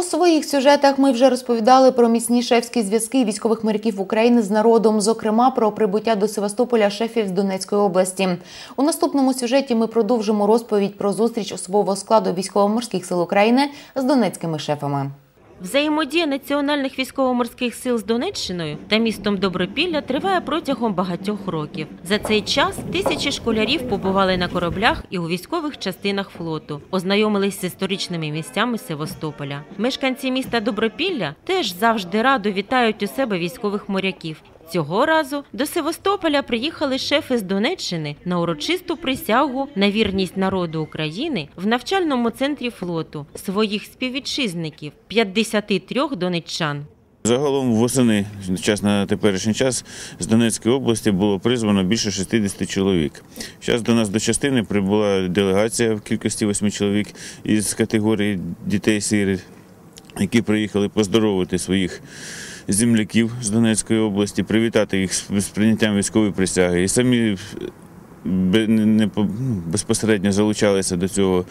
У своїх сюжетах ми вже розповідали про міцні шефські зв'язки військових моряків України з народом, зокрема про прибуття до Севастополя шефів з Донецької області. У наступному сюжеті ми продовжимо розповідь про зустріч особового складу військово-морських сил України з донецькими шефами. Взаємодія національних військово-морських сил з Донеччиною та містом Добропілля триває протягом багатьох років. За цей час тисячі школярів побували на кораблях і у військових частинах флоту, ознайомились з історичними місцями Севастополя. Мешканці міста Добропілля теж завжди радо вітають у себе військових моряків. Цього разу до Севастополя приїхали шефи з Донеччини на урочисту присягу на вірність народу України в навчальному центрі флоту своїх співвітчизників 53 донеччан. Загалом восени час на теперішній час з Донецької області було призвано більше 60 чоловік. Зараз до нас до частини прибула делегація в кількості 8 чоловік із категорії дітей сиріт, які приїхали поздоровити своїх земляків з Донецької області, привітати їх з прийняттям військової присяги. І самі не- не ну, безпосередньо залучалися до цього,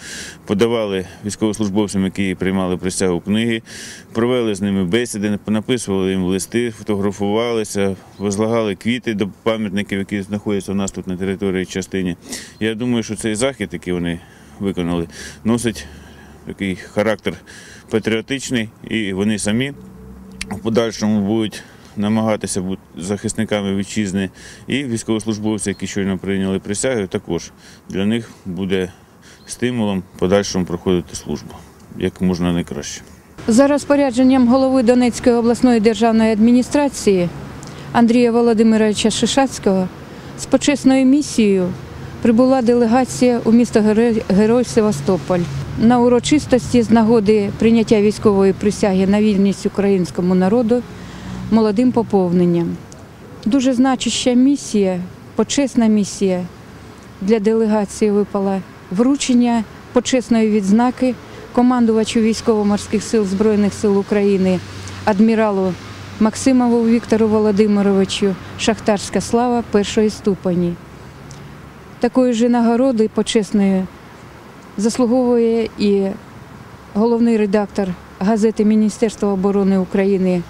подавали військовослужбовцям, які приймали присягу книги, провели з ними бесіди, написували їм листи, фотографувалися, возлагали квіти до пам'ятників, які знаходяться у нас тут на території частині. Я думаю, що цей захід, який вони виконали, носить такий характер патріотичний, і вони самі в подальшому будуть намагатися бути захисниками вітчизни і військовослужбовці, які щойно прийняли присягу, також для них буде стимулом подальшому проходити службу як можна найкраще. За розпорядженням голови Донецької обласної державної адміністрації Андрія Володимировича Шишацького з почесною місією прибула делегація у місто Герой Севастополь на урочистості з нагоди прийняття військової присяги на вільність українському народу молодим поповненням. Дуже значуща місія, почесна місія для делегації випала вручення почесної відзнаки командувачу військово-морських сил Збройних сил України адміралу Максимову Віктору Володимировичу Шахтарська слава першої ступені. Такої ж нагороди почесної заслуговує і головний редактор газети Міністерства оборони України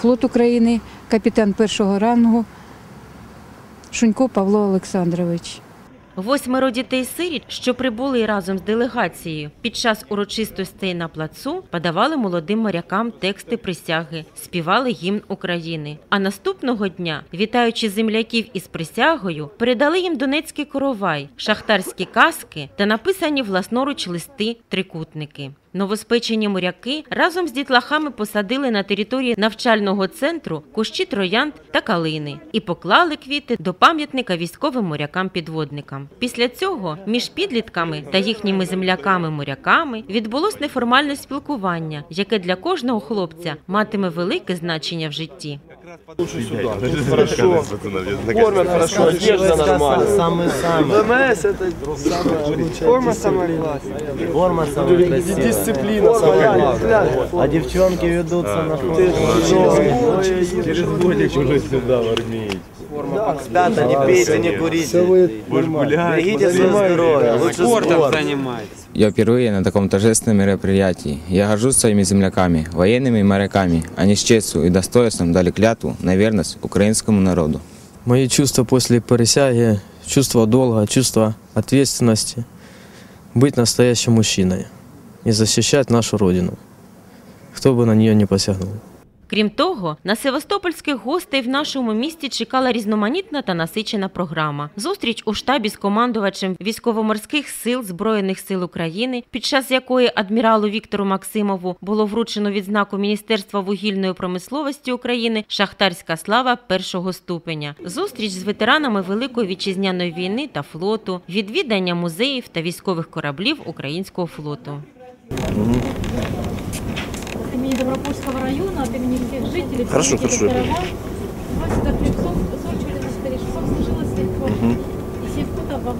Флот України, капітан першого рангу Шунько Павло Олександрович. Восьмеро дітей сиріт, що прибули разом з делегацією, під час урочистостей на плацу подавали молодим морякам тексти присяги, співали гімн України. А наступного дня, вітаючи земляків із присягою, передали їм донецький коровай, шахтарські каски та написані власноруч листи трикутники. Новоспечені моряки разом з дітлахами посадили на території навчального центру кущі троянд та калини і поклали квіти до пам'ятника військовим морякам-підводникам. Після цього між підлітками та їхніми земляками-моряками відбулось неформальне спілкування, яке для кожного хлопця матиме велике значення в житті. Хорошо. Кормят хорошо, одежда нормальная. Самый-самый. ВМС это форма самая классная. Форма самая красивая. Дисциплина самая главная. А девчонки ведутся на форму. Через годик уже сюда в армии. Ребята, не пейте, не курите. Берегите свое здоровье. Лучше спорт. Я впервые на таком торжественном мероприятии. Я горжусь своими земляками, военными и моряками. Они с честью и достоинством дали клятву на верность украинскому народу. Мои чувства после присяги, чувство долга, чувство ответственности, быть настоящим мужчиной и защищать нашу Родину, кто бы на нее не посягнул. Крім того, на севастопольських гостей в нашому місті чекала різноманітна та насичена програма. Зустріч у штабі з командувачем військово-морських сил Збройних сил України, під час якої адміралу Віктору Максимову було вручено відзнаку Міністерства вугільної промисловості України Шахтарська слава першого ступеня. Зустріч з ветеранами Великої вітчизняної війни та флоту, відвідання музеїв та військових кораблів українського флоту. от имени Добропольского района, от имени всех жителей, хорошо, всех жителей хорошо. Караван, просит от Лепсов, Сорчуля, Лепсов служила Сельфо. Угу. И Сельфо-то вам.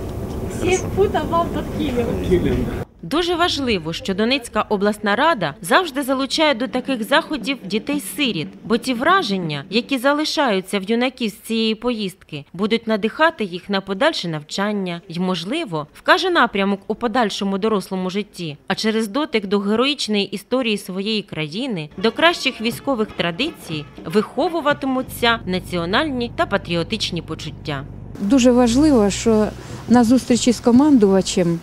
Сельфо-то вам под Килем. Килем. Дуже важливо, що Донецька обласна рада завжди залучає до таких заходів дітей-сиріт, бо ті враження, які залишаються в юнаків з цієї поїздки, будуть надихати їх на подальше навчання й, можливо, вкаже напрямок у подальшому дорослому житті. А через дотик до героїчної історії своєї країни, до кращих військових традицій виховуватимуться національні та патріотичні почуття. Дуже важливо, що на зустрічі з командувачем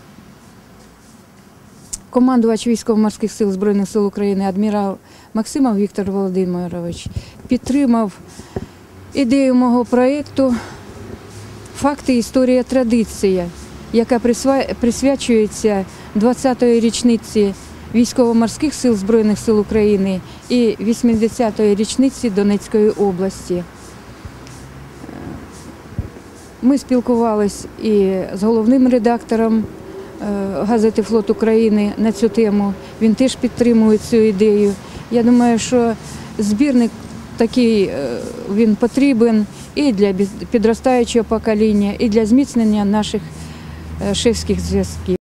командувач військово-морських сил Збройних сил України адмірал Максимов Віктор Володимирович підтримав ідею мого проєкту Факти, історія, традиція, яка присвячується 20-ї річниці військово-морських сил Збройних сил України і 80-ї річниці Донецької області. Ми спілкувалися і з головним редактором газети Флот України на цю тему. Він теж підтримує цю ідею. Я думаю, що збірник такий е, він потрібен і для підростаючого покоління, і для зміцнення наших е, шефських зв'язків.